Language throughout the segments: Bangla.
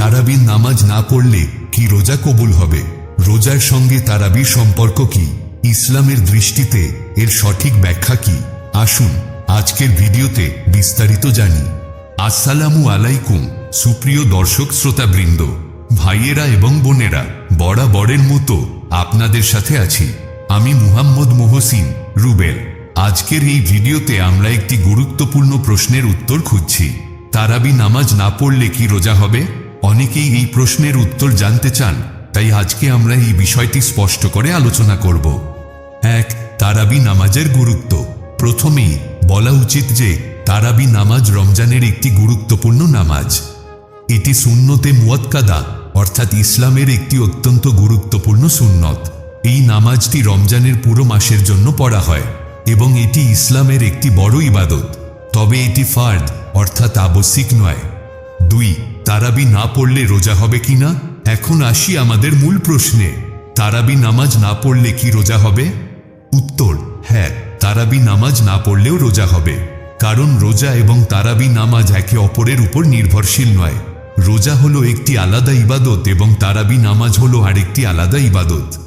তারাবির নামাজ না পড়লে কি রোজা কবুল হবে? রোজার সঙ্গে তারাবির সম্পর্ক কি? ইসলামের দৃষ্টিতে এর সঠিক ব্যাখ্যা কি? আসুন আজকের ভিডিওতে বিস্তারিত জানি। আসসালামু আলাইকুম, সুপ্রিয় দর্শক শ্রোতাবৃন্দ, ভাইয়েরা এবং বোনেরা, বরাবরের মতো আপনাদের সাথে আছি। আমি মুহাম্মদ মোহসিন রুবেল। আজকের এই ভিডিওতে আমরা একটি গুরুত্বপূর্ণ প্রশ্নের উত্তর খুঁজছি। তারাবি নামাজ না পড়লে কি রোজা হবে? অনেকেই এই প্রশ্নের উত্তর জানতে চান, তাই আজকে আমরা এই বিষয়টি স্পষ্ট করে আলোচনা করব। এক, তারাবি নামাজের গুরুত্ব। প্রথমেই, বলা উচিত যে, তারাবি নামাজ রমজানের একটি গুরুত্বপূর্ণ নামাজ। এটি সুন্নতে মুয়াক্কাদা, অর্থাৎ ইসলামের একটি অত্যন্ত গুরুত্বপূর্ণ সুন্নত। এই নামাজটি রমজানের পুরো মাসের জন্য পড়া হয়, এবং এটি ইসলামের একটি বড় ইবাদত। তবে এটি ফার্দ, অর্থাৎ আবশ্যিক নয়। দুই তারাবি না পড়লে রোজা হবে কিনা এখন আসি আমাদের মূল প্রশ্নে। তারাবি নামাজ না পড়লে কি রোজা হবে? উত্তর হ্যাঁ তারাবি নামাজ না পড়লেও রোজা হবে। কারণ রোজা এবং তারাবি নামাজ একে অপরের উপর নির্ভরশীল নয়। রোজা হলো একটি আলাদা ইবাদত এবং তারাবি নামাজ হলো আরেকটি আলাদা ইবাদত।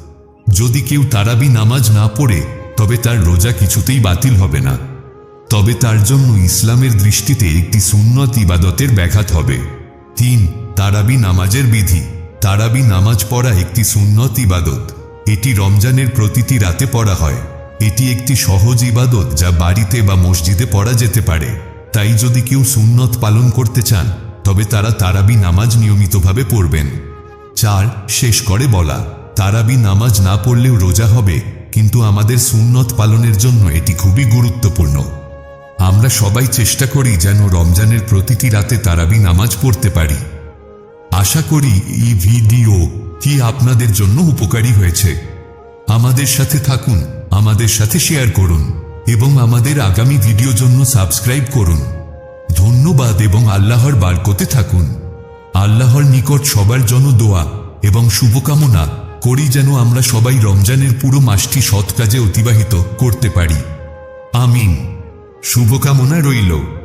যদি কেউ তারাবি নামাজ না পড়ে, তবে তার রোজা কিছুতেই বাতিল হবে না। তবে তার জন্য ইসলামের দৃষ্টিতে একটি সুন্নত ইবাদতের ব্যাঘাত হবে। তিন, তারাবি নামাজের বিধি। তারাবি নামাজ পড়া একটি সুন্নত ইবাদত। এটি রমজানের প্রতিটি রাতে পড়া হয়। এটি একটি সহজ ইবাদত যা বাড়িতে বা মসজিদে পড়া যেতে পারে। তাই যদি কেউ সুন্নত পালন করতে চান, তবে তারা তারাবি নামাজ নিয়মিতভাবে পড়বেন। চার, শেষ করে বলা। তারাবি নামাজ না পড়লেও রোজা হবে, কিন্তু আমাদের সুন্নত পালনের জন্য এটি খুবই গুরুত্বপূর্ণ। আমরা সবাই চেষ্টা করি যেন রমজানের প্রতিটি রাতে তারাবি নামাজ পড়তে পারি। আশা করি এই ভিডিও কি আপনাদের জন্য উপকারী হয়েছে। আমাদের সাথে থাকুন, আমাদের সাথে শেয়ার করুন এবং আমাদের আগামী ভিডিও জন্য সাবস্ক্রাইব করুন। ধন্যবাদ এবং আল্লাহর বারকতে থাকুন। আল্লাহর নিকট সবার জন্য দোয়া এবং শুভকামনা করি যেন আমরা সবাই রমজানের পুরো মাসটি সৎ কাজে অতিবাহিত করতে পারি। আমিন। শুভকামনা রইল।